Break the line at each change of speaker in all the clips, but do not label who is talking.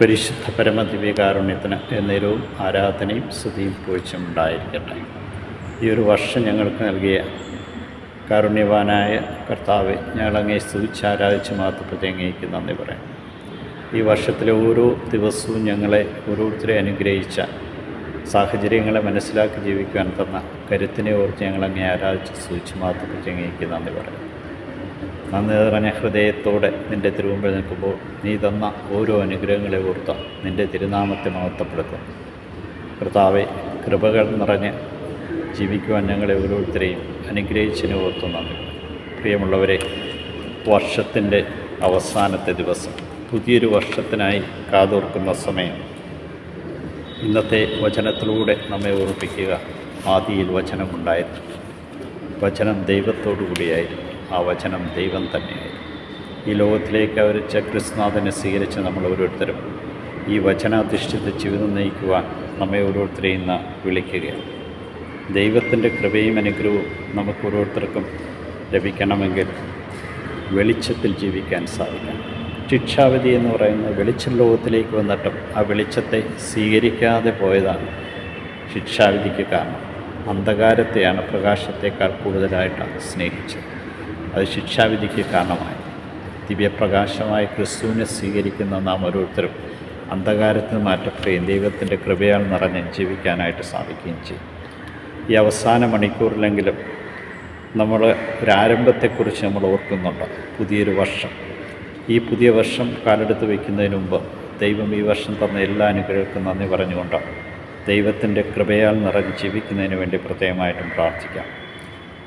പരിശുദ്ധ പരമദിവ്യകാരുണ്യത്തിന് എന്നേരവും ആരാധനയും സ്തുതിയും പോയിച്ചും ഉണ്ടായിരിക്കട്ടെ. ഈ ഒരു വർഷം ഞങ്ങൾക്ക് നൽകിയ കാരുണ്യവാനായ കർത്താവ് ഞങ്ങളങ്ങേ സ്തുതിച്ച് ആരാധിച്ച് മാത്രപ്പെട്ട് അങ്ങേക്ക് നന്ദി പറയാം. ഈ വർഷത്തിലെ ഓരോ ദിവസവും ഞങ്ങളെ ഓരോരുത്തരെ അനുഗ്രഹിച്ച സാഹചര്യങ്ങളെ മനസ്സിലാക്കി ജീവിക്കാൻ തന്ന കരുത്തിനെ ഓർത്ത് ഞങ്ങളങ്ങേ ആരാധിച്ച് സ്തുതിച്ച് മാത്രപ്പെട്ട് അങ്ങേക്ക് നന്ദി പറയാം. നന്ദി നിറഞ്ഞ ഹൃദയത്തോടെ നിന്റെ തിരുവുമ്പിൽ നിൽക്കുമ്പോൾ നീ തന്ന ഓരോ അനുഗ്രഹങ്ങളെ ഓർത്ത് നിന്റെ തിരുനാമത്തെ മഹത്വപ്പെടുത്തും. കർത്താവെ കൃപകൾ നിറഞ്ഞ് ജീവിക്കുവാൻ ഞങ്ങളെ ഓരോരുത്തരെയും അനുഗ്രഹിച്ചതിനെ ഓർത്ത് നന്ദി. പ്രിയമുള്ളവരെ വർഷത്തിന്റെ അവസാനത്തെ ദിവസം പുതിയൊരു വർഷത്തിനായി കാതോർക്കുന്ന സമയം. ഇന്നത്തെ വചനത്തിലൂടെ നമ്മെ ഓർപ്പിക്കുക ആദിയിൽ വചനമുണ്ടായിരുന്നു. വചനം ദൈവത്തോടു കൂടിയായിരുന്നു ആ വചനം ദൈവം തന്നെയായിരുന്നു. ഈ ലോകത്തിലേക്ക് അവർ ക്രിസ്നാഥനെ സ്വീകരിച്ച് നമ്മൾ ഓരോരുത്തരും ഈ വചനാധിഷ്ഠിത ജീവിതം നയിക്കുവാൻ നമ്മെ ഓരോരുത്തരെയും ഇന്ന് വിളിക്കുകയാണ്. ദൈവത്തിന്റെ കൃപയും അനുഗ്രഹവും നമുക്ക് ഓരോരുത്തർക്കും ലഭിക്കണമെങ്കിൽ വെളിച്ചത്തിൽ ജീവിക്കാൻ സാധിക്കണം. ശിക്ഷാവിധി എന്ന് പറയുന്ന വെളിച്ചം ലോകത്തിലേക്ക് വന്നിട്ടും ആ വെളിച്ചത്തെ സ്വീകരിക്കാതെ പോയതാണ് ശിക്ഷാവിധിക്ക് കാരണം. അന്ധകാരത്തെയാണ് പ്രകാശത്തെക്കാൾ കൂടുതലായിട്ട് സ്നേഹിച്ചത്. അത് ശിക്ഷാവിധിക്ക് കാരണമായി. ദിവ്യപ്രകാശമായ ക്രിസ്തുവിനെ സ്വീകരിക്കുന്ന നാം ഓരോരുത്തരും അന്ധകാരത്തിൽ മാറ്റപ്പെടുകയും ദൈവത്തിന്റെ കൃപയാൽ നിറഞ്ഞ് ജീവിക്കാനായിട്ട് സാധിക്കുകയും ചെയ്യും. ഈ അവസാന മണിക്കൂറിലെങ്കിലും നമ്മൾ ഒരാരംഭത്തെക്കുറിച്ച് നമ്മൾ ഓർക്കുന്നുണ്ട്. പുതിയൊരു വർഷം. ഈ പുതിയ വർഷം കാലെടുത്ത് വയ്ക്കുന്നതിന് മുമ്പ് ദൈവം ഈ വർഷം തന്ന എല്ലാ അനുഗ്രഹങ്ങൾക്കും നന്ദി പറഞ്ഞുകൊണ്ട് ദൈവത്തിന്റെ കൃപയാൽ നിറഞ്ഞ് ജീവിക്കുന്നതിന് വേണ്ടി പ്രത്യേകമായിട്ടും പ്രാർത്ഥിക്കാം.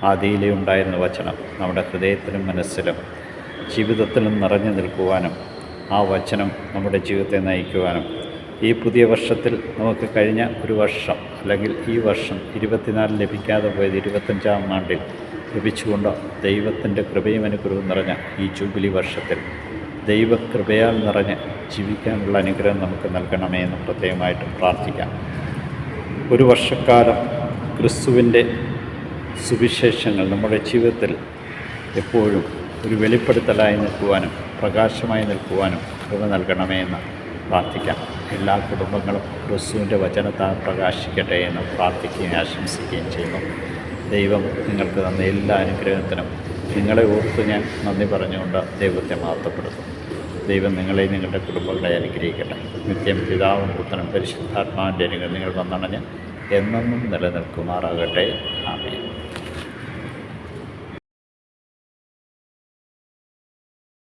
ആദിയിലെ ഉണ്ടായിരുന്ന വചനം നമ്മുടെ ഹൃദയത്തിലും മനസ്സിലും ജീവിതത്തിലും നിറഞ്ഞു നിൽക്കുവാനും ആ വചനം നമ്മുടെ ജീവിതത്തെ നയിക്കുവാനും ഈ പുതിയ വർഷത്തിൽ നമുക്ക് കഴിഞ്ഞ ഒരു വർഷം അല്ലെങ്കിൽ ഈ വർഷം ഇരുപത്തിനാല് ലഭിക്കാതെ പോയത് ഇരുപത്തഞ്ചാം ആണ്ടിൽ ലഭിച്ചുകൊണ്ട് ദൈവത്തിന്റെ കൃപയും അനുഗ്രഹവും നിറഞ്ഞ ഈ ജൂബിലി വർഷത്തിൽ ദൈവകൃപയാൽ നിറഞ്ഞ് ജീവിക്കാനുള്ള അനുഗ്രഹം നമുക്ക് നൽകണമേ എന്ന് പ്രത്യേകമായിട്ടും പ്രാർത്ഥിക്കാം. ഒരു വർഷക്കാലം ക്രിസ്തുവിന്റെ സുവിശേഷങ്ങൾ നമ്മുടെ ജീവിതത്തിൽ എപ്പോഴും ഒരു വെളിപ്പെടുത്തലായി നിൽക്കുവാനും പ്രകാശമായി നിൽക്കുവാനും കൃപ നൽകണമേ എന്ന് പ്രാർത്ഥിക്കാം. എല്ലാ കുടുംബങ്ങളും ക്രിസ്തുവിന്റെ വചനത്താൽ പ്രകാശിക്കട്ടെ എന്ന് പ്രാർത്ഥിക്കുകയും ആശംസിക്കുകയും ചെയ്യുന്നു. ദൈവം നിങ്ങൾക്ക് തന്ന എല്ലാ അനുഗ്രഹത്തിനും നിങ്ങളെ ഓർത്ത് ഞാൻ നന്ദി പറഞ്ഞുകൊണ്ട് ദൈവത്തെ മഹത്വപ്പെടുത്തും ദൈവം നിങ്ങളെയും നിങ്ങളുടെ കുടുംബങ്ങളെ അനുഗ്രഹിക്കട്ടെ. നിത്യം പിതാവും പുത്രനും പരിശുദ്ധാത്മാവിന്റെ അനുഗ്രഹം നിങ്ങൾ വന്നണഞ്ഞ് എന്നെന്നും നിലനിൽക്കുമാറാകട്ടെ. ആമേൻ.